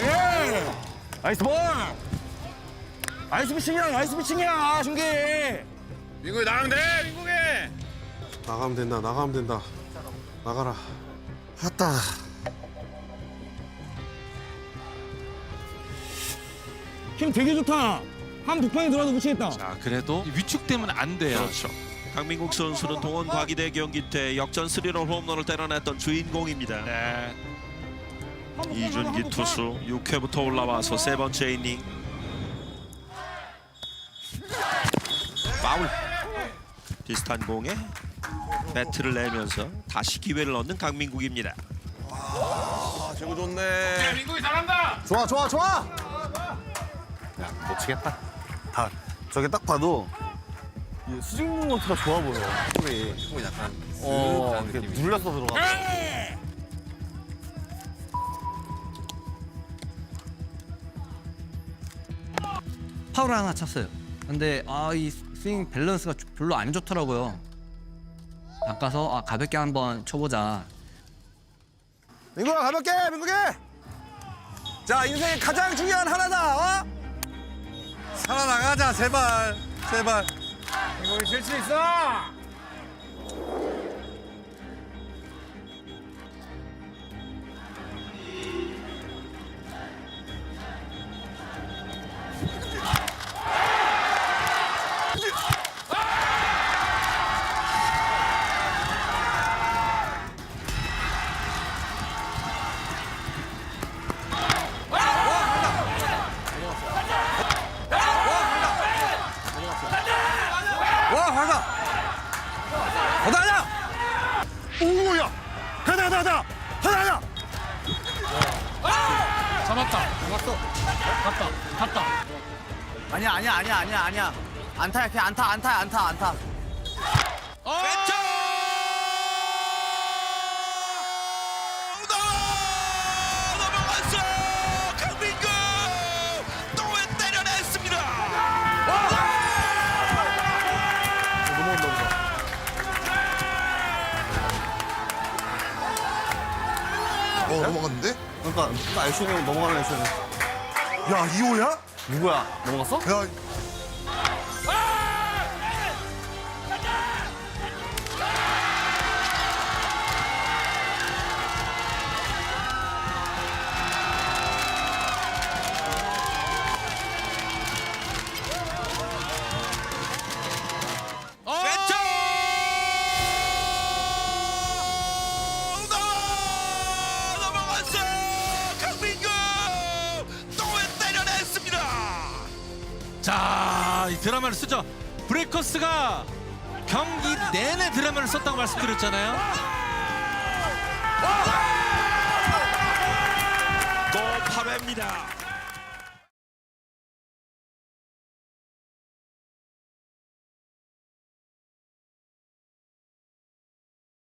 예! 나이스 볼! 나이스 피칭이야, 나이스 피칭이야, 중기! 민국이 나가면 돼, 민국이. 나가면 된다 나가면 된다 나가라 왔다 힘 되게 좋다. 한 두 판에 들어도 못 치겠다. 자, 그래도 위축되면 안 돼요. 그렇죠. 강민국 선수는 동원 과기대 경기 때 역전 스리런 홈런을 때려냈던 주인공입니다. 네. 이준기 투수 6회부터 올라와서 세 번째 이닝. 파울. 비슷한 공에 배트를 내면서 다시 기회를 얻는 강민국입니다. 아 제구 좋네. 민국이 잘한다. 좋아 좋아 좋아. 야못 치겠다. 다 저게 딱 봐도 이 수직모터가 좋아 보여 형이. 약간 어 이렇게 눌려서 들어가 파울 하나 찼어요. 근데 아 이 스윙 밸런스가 좀 별로 안 좋더라고요. 바꿔서 아 가볍게 한번 쳐보자. 민구야 가볍게 민구게 자 인생의 가장 중요한 하나다 어? 살아나가자 제발 제발 민국이 실수 있어. 가자 가자 가자 가자 가자 아니야 아니야 아니야 아니야 아니야. 안타야 그냥 안타 안타야 안타 안타 어 넘어갔는데? 그러니까 딱 애쇼는 넘어가는 애쇼는 야 2호야? 누구야 넘어갔어? 야 자, 이 드라마를 쓰죠. 브레이커스가 경기 내내 드라마를 썼다고 말씀드렸잖아요. 또 8회입니다.